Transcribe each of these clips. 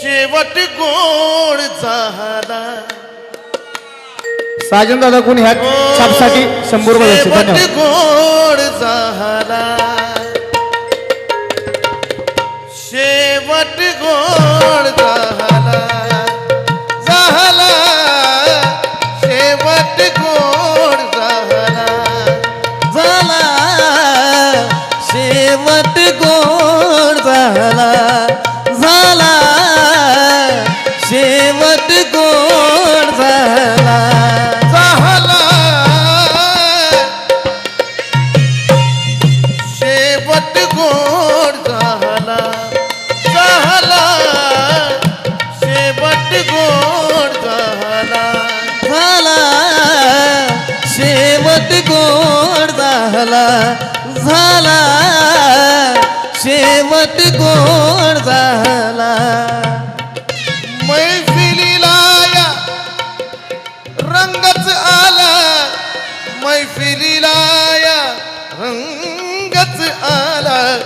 शेवट गोड झाला. साजन दादा कोणी ह्या छापसाठी शंभर रुपये द्यायचे. शेवट धन्यवाद. गोड झाला. शेवट गोड झाला. झाला. शेवट गोड झाला. झाला. शेवट गोड शेवट गोड झाला? मैफिलीला या रंगच आला. मैफिलीला या रंगच आला.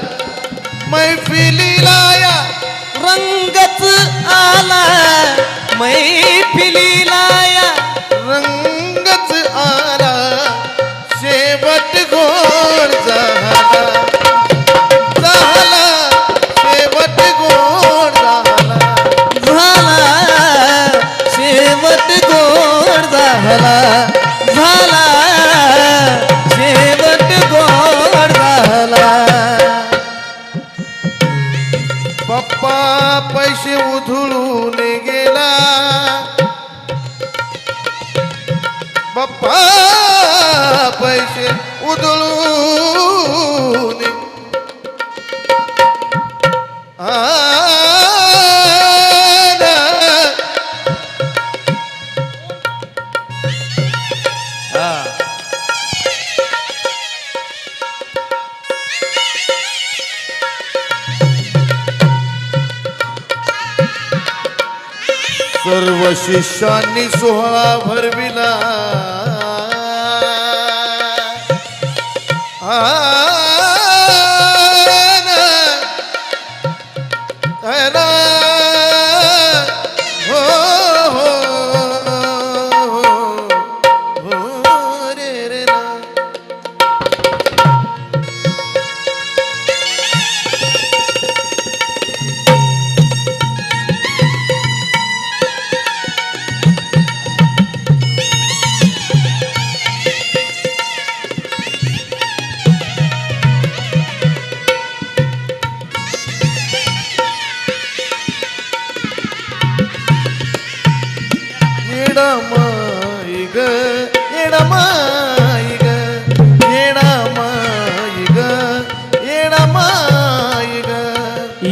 मैफिलीला या रंगच आला. मैफिलीला सर्व शिष्यांनी सोहळा भरविला.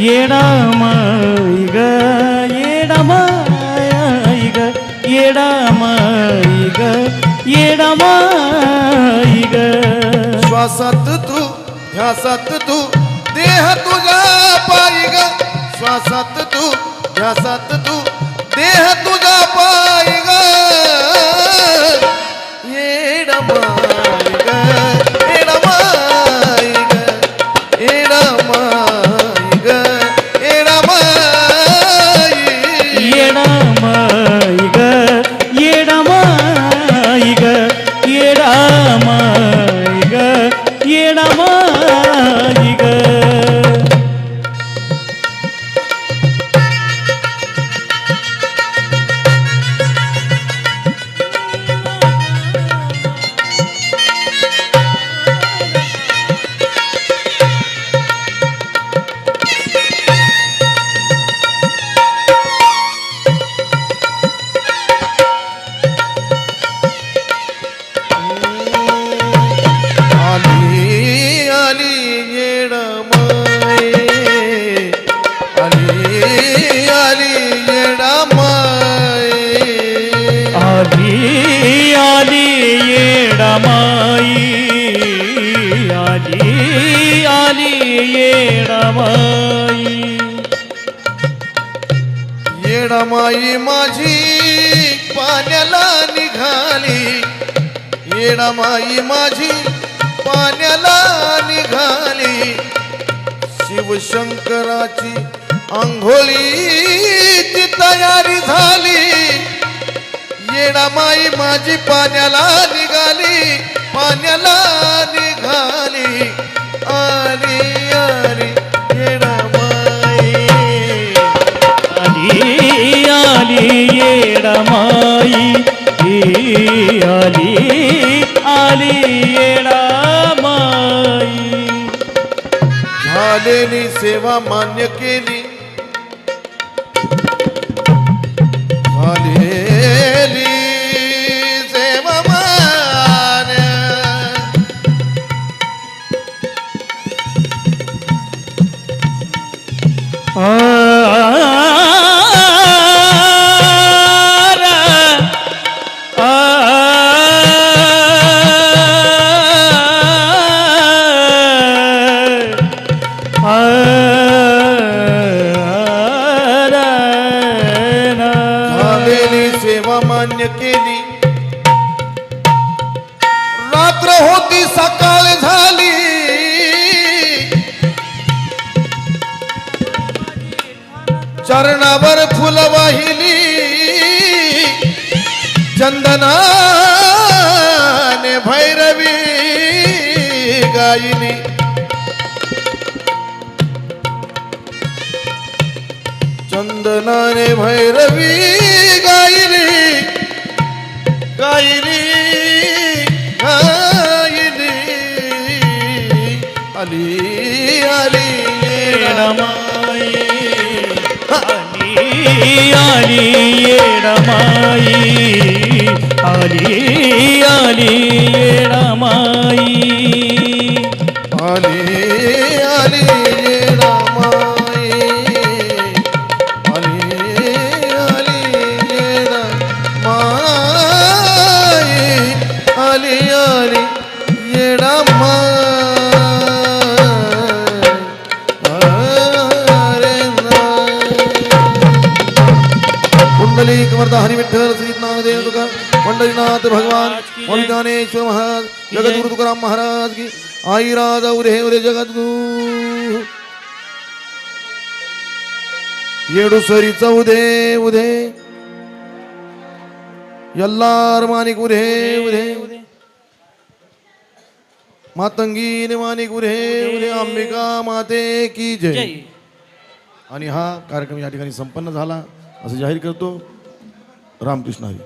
येडामाई ग येडामाई ग येडामाई ग येडामाई ग श्वासात तू ध्यासात तू देह तुझ्या पायी ग श्वासात तू ध्यासात तू देह तुझ्या पायी माई. आली आली येडामाई येडामाई माझी पाण्याला निघाली. येडामाई माझी पाण्याला निघाली. शिवशंकराची आंघोळीची तयारी झाली. येडामाई माझी पाण्याला निघाली. पाण्याला निघाली. आली आली येडामाई. आली आली येडमाई. आली आली येडमाई. झालेली सेवा मान्य केली. होती सकाळ झाली. चरणावर फुल वाहिली. चंदनाने भैरवी गायली चंदनाने भैरवी आली आली येडमाई आली आली येडमाई आली आली येडमाई आली आली रामाई आली आली रामाई आली पंढरीनाथ भगवान स्वामी ज्ञानेश्वर महाराज जगद्गुरु तुकाराम महाराज की। आई राजा उरे उरे जगद्गुरु। येडुसरीचा उदे। उदे यल्लार मानिक उरे उरे मातंगी मानिक उरे उरे अंबिका माते की जय। आणि हा कार्यक्रम या ठिकाणी संपन्न झाला असं जाहीर करतो रामकृष्ण हरी।